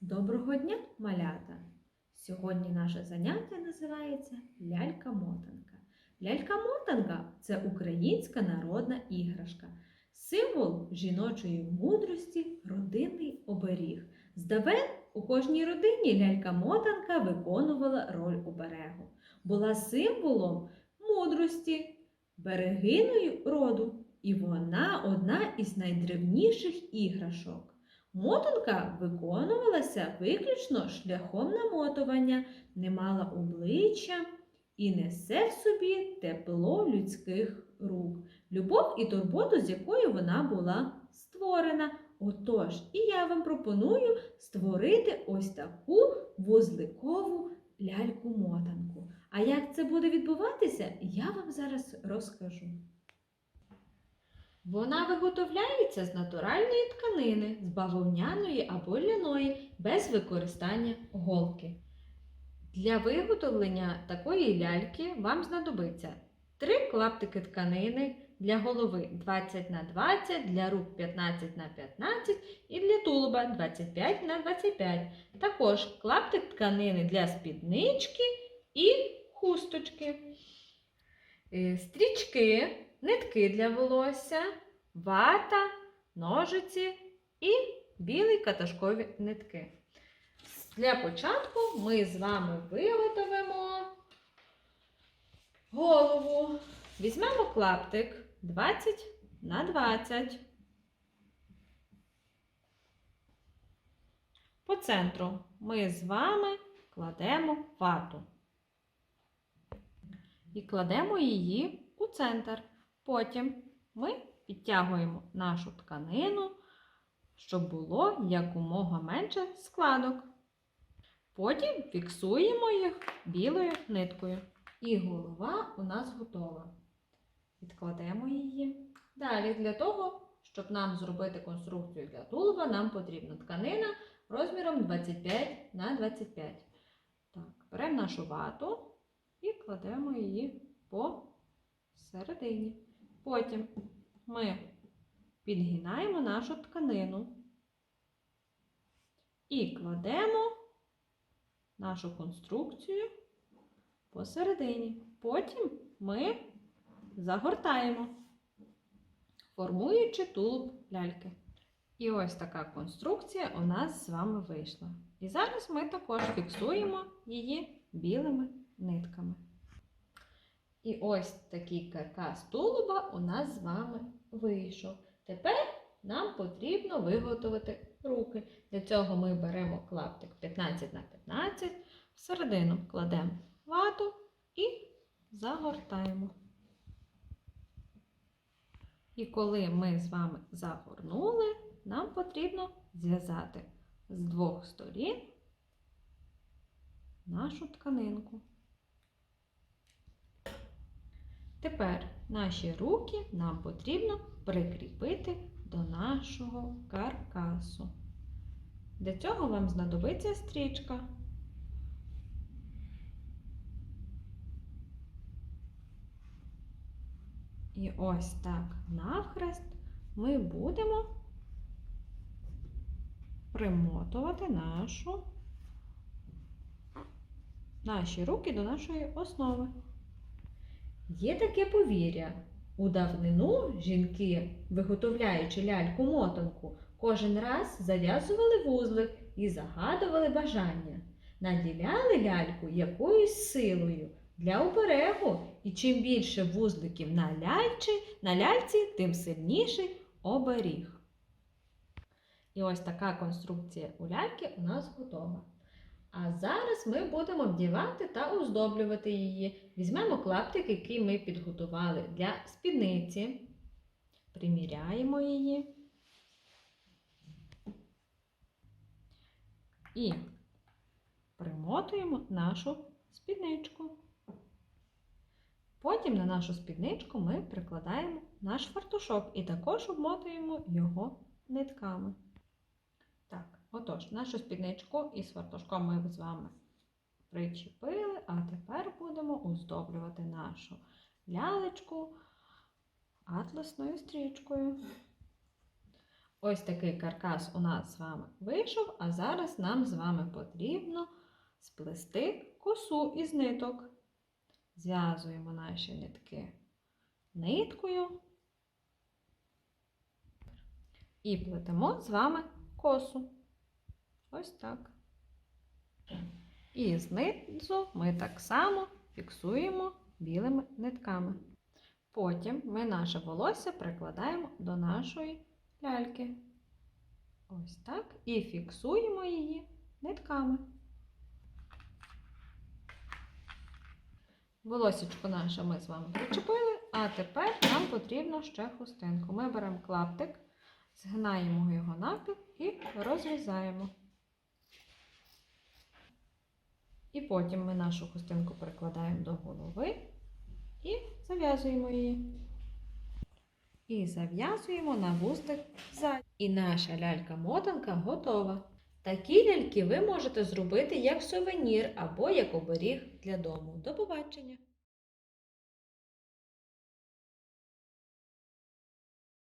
Доброго дня, малята! Сьогодні наше заняття називається лялька-мотанка. Лялька-мотанка це українська народна іграшка, символ жіночої мудрості, родинний оберіг. Здавен у кожній родині лялька-мотанка виконувала роль оберегу, була символом мудрості, берегиною роду, і вона одна із найдревніших іграшок. Мотанка виконувалася виключно шляхом намотування, не мала обличчя і несе в собі тепло людських рук, любов і турботу, з якою вона була створена. Отож, і я вам пропоную створити ось таку вузликову ляльку-мотанку. А як це буде відбуватися, я вам зараз розкажу. Вона виготовляється з натуральної тканини, з бавовняної або ляної, без використання голки. Для виготовлення такої ляльки вам знадобиться 3 клаптики тканини для голови 20 на 20, для рук 15 на 15 і для тулуба 25 на 25. Також клаптик тканини для спіднички і хусточки. Е, Стрічки, нитки для волосся, вата, ножиці і білі каташкові нитки. Для початку ми з вами виготовимо голову. Візьмемо клаптик 20 на 20. По центру ми з вами кладемо вату. І кладемо її у центр. Потім ми підтягуємо нашу тканину, щоб було якомога менше складок. Потім фіксуємо їх білою ниткою. І голова у нас готова. Відкладемо її. Далі, для того, щоб нам зробити конструкцію для тулуба, нам потрібна тканина розміром 25 на 25. Так, беремо нашу вату і кладемо її по середині. Потім ми підгинаємо нашу тканину і кладемо нашу конструкцію посередині. Потім ми загортаємо, формуючи тулуб ляльки. І ось така конструкція у нас з вами вийшла. І зараз ми також фіксуємо її білими нитками. І ось такий каркас тулуба у нас з вами вийшов. Тепер нам потрібно виготовити руки. Для цього ми беремо клаптик 15 на 15, всередину кладемо вату і загортаємо. І коли ми з вами загорнули, нам потрібно зв'язати з двох сторін нашу тканинку. Тепер наші руки нам потрібно прикріпити до нашого каркасу. Для цього вам знадобиться стрічка. І ось так навхрест ми будемо примотувати нашу, наші руки до нашої основи. Є таке повір'я. У давнину жінки, виготовляючи ляльку-мотанку, кожен раз зав'язували вузлик і загадували бажання, наділяли ляльку якоюсь силою для оберегу, і чим більше вузликів на, ляльчі, на ляльці, тим сильніший оберіг. І ось така конструкція у ляльки у нас готова. А зараз ми будемо вдівати та оздоблювати її. Візьмемо клаптик, який ми підготували для спідниці. Приміряємо її. І примотуємо нашу спідничку. Потім на нашу спідничку ми прикладаємо наш фартушок і також обмотуємо його нитками. Так, отож, нашу спідничку із фартушком ми з вами причепили, а тепер будемо оздоблювати нашу лялечку атласною стрічкою. Ось такий каркас у нас з вами вийшов, а зараз нам з вами потрібно сплести косу із ниток. Зв'язуємо наші нитки ниткою і плетемо з вами косу. Ось так. І знизу ми так само фіксуємо білими нитками. Потім ми наше волосся прикладаємо до нашої ляльки. Ось так. І фіксуємо її нитками. Волосічко наше ми з вами причепили, а тепер нам потрібно ще хустинку. Ми беремо клаптик, згинаємо його напів і розрізаємо. І потім ми нашу хустинку прикладаємо до голови і зав'язуємо її. І зав'язуємо на вустик ззаді. І наша лялька-мотанка готова. Такі ляльки ви можете зробити як сувенір або як оберіг для дому. До побачення!